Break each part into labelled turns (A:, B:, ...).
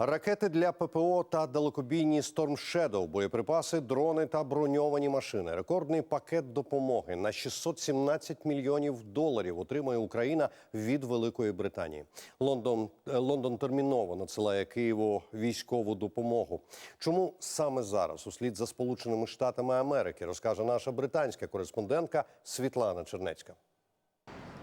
A: Ракети для ППО та далекобійні Storm Shadow, боєприпаси, дрони та броньовані машини. Рекордний пакет допомоги на 617 мільйонів доларів отримує Україна від Великої Британії. Лондон, е, Лондон терміново надсилає Києву військову допомогу. Чому саме зараз, услід за Сполученими Штатами Америки, розкаже наша британська кореспондентка Світлана Чернецька.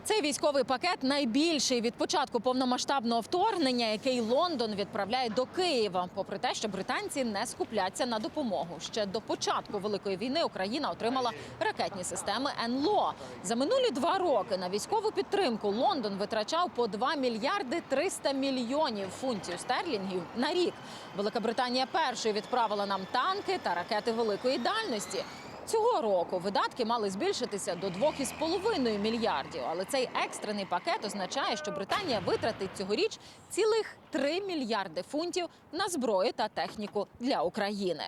B: Цей військовий пакет найбільший від початку повномасштабного вторгнення, який Лондон відправляє до Києва. Попри те, що британці не скупляться на допомогу. Ще до початку великої війни Україна отримала ракетні системи НЛО. За минулі два роки на військову підтримку Лондон витрачав по 2 мільярди 300 мільйонів фунтів стерлінгів на рік. Велика Британія першою відправила нам танки та ракети великої дальності. Цього року видатки мали збільшитися до 2,5 мільярдів. Але цей екстрений пакет означає, що Британія витратить цьогоріч цілих 3 мільярди фунтів на зброю та техніку для України.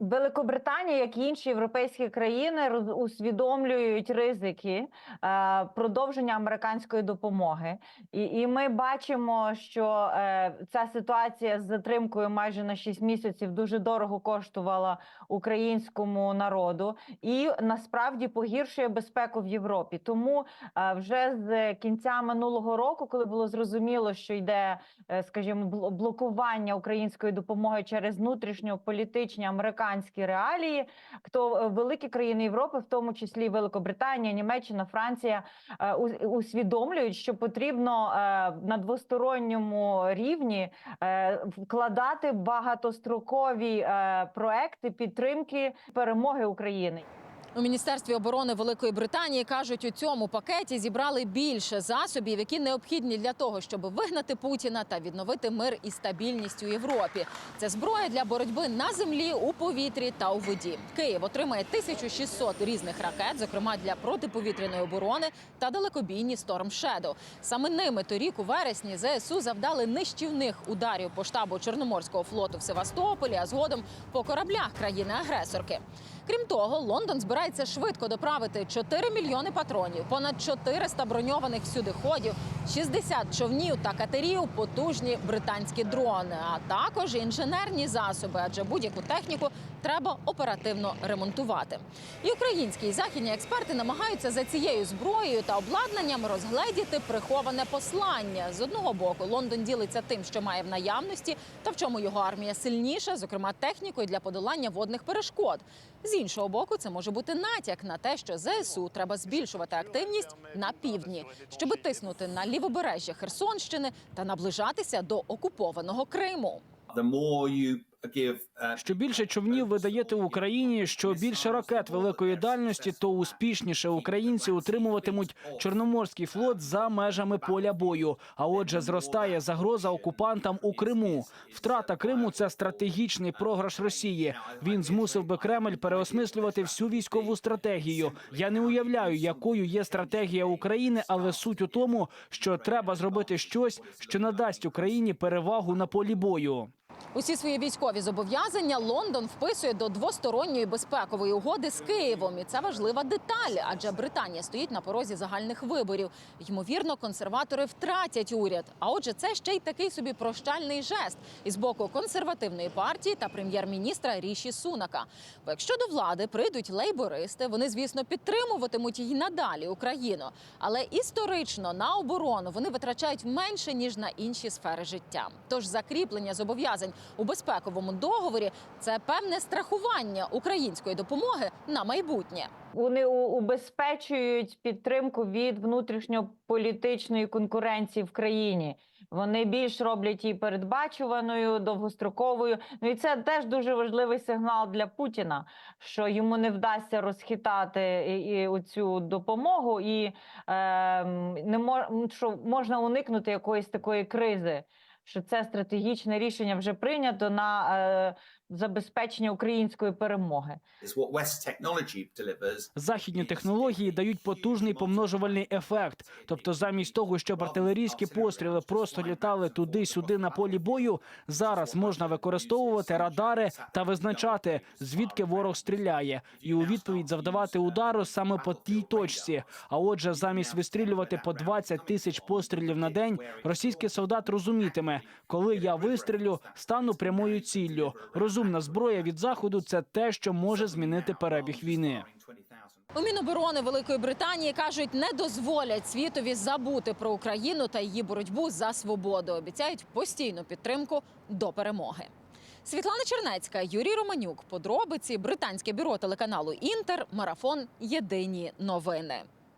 C: Великобританія, як і інші європейські країни, усвідомлюють ризики е, продовження американської допомоги, і, і ми бачимо, що е, ця ситуація з затримкою майже на 6 місяців дуже дорого коштувала українському народу і насправді погіршує безпеку в Європі. Тому е, вже з кінця минулого року, коли було зрозуміло, що йде, скажімо, блокування української допомоги через внутрішньополітичні американські реалії, то е, великі країни Європи, в тому числі Великобританія, Німеччина, Франція, е, усвідомлюють, що потрібно е, на двосторонньому рівні вкладати багатострокові проекти підтримки перемоги України.
B: У міністерстві оборони Великої Британії кажуть, у цьому пакеті зібрали більше засобів, які необхідні для того, щоб вигнати Путіна та відновити мир і стабільність у Європі. Це зброя для боротьби на землі, у повітрі та у воді. Київ отримає 1600 різних ракет, зокрема для протиповітряної оборони та далекобійні Storm Shadow. Саме ними торік у вересні ЗСУ завдали нищівних ударів по штабу Чорноморського флоту в Севастополі, а згодом по кораблях країни-агресорки. Крім того, Лондон збирається швидко доправити 4 мільйони патронів, понад 400 броньованих всюдиходів, 60 човнів та катерів, потужні британські дрони, а також інженерні засоби, адже будь-яку техніку треба оперативно ремонтувати. І українські і західні експерти намагаються за цією зброєю та обладнанням розгледіти приховане послання. З одного боку, Лондон ділиться тим, що має в наявності, та в чому його армія сильніша, зокрема технікою для подолання водних перешкод. З іншого боку, це може бути натяк на те, що ЗСУ треба збільшувати активність на півдні, щоб тиснути на лівобережжя Херсонщини та наближатися до окупованого Криму.
D: Uh,
E: Що більше човнів ви даєте Україні, що більше ракет великої дальності, то успішніше українці утримуватимуть Чорноморський флот за межами поля бою. А отже, зростає загроза окупантам у Криму. Втрата Криму це стратегічний програш Росії. Він змусив би Кремль переосмислювати всю військову стратегію. Я не уявляю, якою є стратегія України, але суть у тому, що треба зробити щось, що надасть Україні перевагу на полі бою.
B: Усі свої військові зобов'язання Лондон вписує до двосторонньої безпекової угоди з Києвом. І це важлива деталь, адже Британія стоїть на порозі загальних виборів. Ймовірно, консерватори втратять уряд. А отже, це ще й такий собі прощальний жест із боку консервативної партії та прем'єр-міністра Ріші Сунака. Бо якщо до влади прийдуть лейбористи, вони звісно підтримуватимуть її надалі Україну. Але історично на оборону вони витрачають менше ніж на інші сфери життя. Тож закріплення зобов'язань у безпековому договорі це певне страхування української допомоги на майбутнє.
C: Вони убезпечують підтримку від внутрішньополітичної конкуренції в країні. Вони більш роблять її передбачуваною, довгостроковою. Ну і це теж дуже важливий сигнал для Путіна, що йому не вдасться розхитати і цю допомогу, і е, не мож, що можна уникнути якоїсь такої кризи. Що це стратегічне рішення вже прийнято на е, забезпечення української перемоги.
E: Західні технології дають потужний помножувальний ефект. Тобто, замість того, щоб артилерійські постріли просто літали туди-сюди на полі бою, зараз можна використовувати радари та визначати, звідки ворог стріляє, і у відповідь завдавати удару саме по тій точці. А отже, замість вистрілювати по 20 тисяч пострілів на день, російський солдат розумітиме, коли я вистрілю, стану прямою ціллю. Розумна зброя від заходу це те, що може змінити перебіг війни.
B: У Міноборони Великої Британії кажуть, не дозволять світові забути про Україну та її боротьбу за свободу. Обіцяють постійну підтримку до перемоги. Світлана Чернецька, Юрій Романюк. Подробиці британське бюро телеканалу Інтер. Марафон. Єдині новини.